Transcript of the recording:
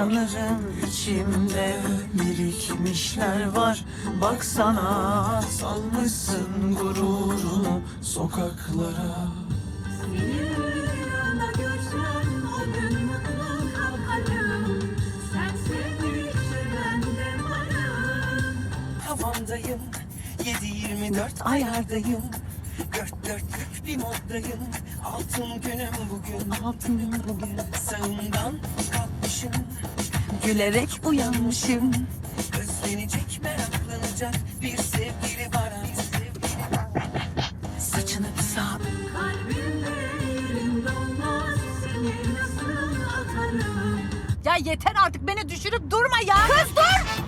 sanırım içimde birikmişler var. Baksana salmışsın gururunu sokaklara. Havamdayım 7-24 ayardayım. Dört dörtlük bir moddayım. Altın günüm bugün. Altın günüm bugün. Sağımdan Gülerek uyanmışım Özlenecek meraklanacak bir sevgili var Saçını atarım Ya yeter artık beni düşürüp durma ya. Kız dur!